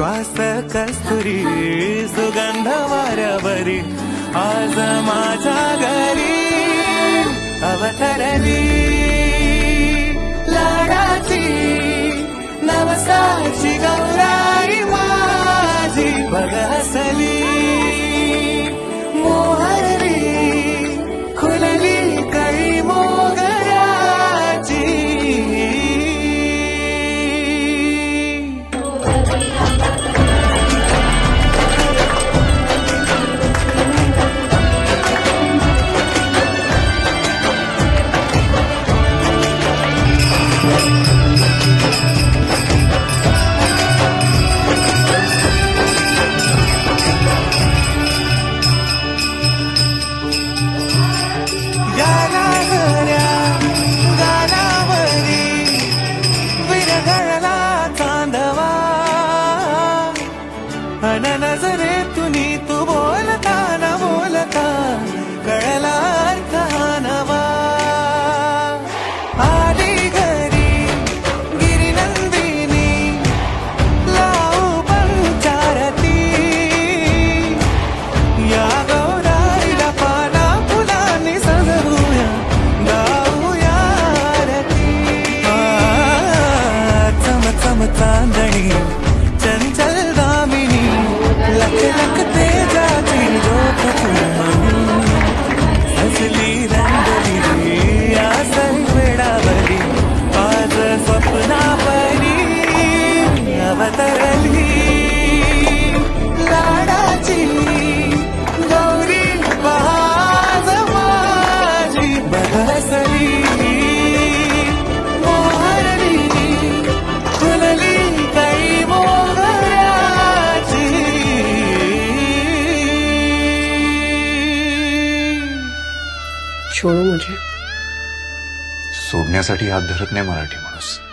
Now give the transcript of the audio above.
श्वास कस्तुरी सुगंध वाऱ्यावरी. आज माझ्या घरी अवतरली. लाडाची नवसाची गौराई माझी. बघसली मोहरली Nazaré, Tunito. छोडू मुझे सोडण्यासाठी हात धरत नाही मराठी माणूस.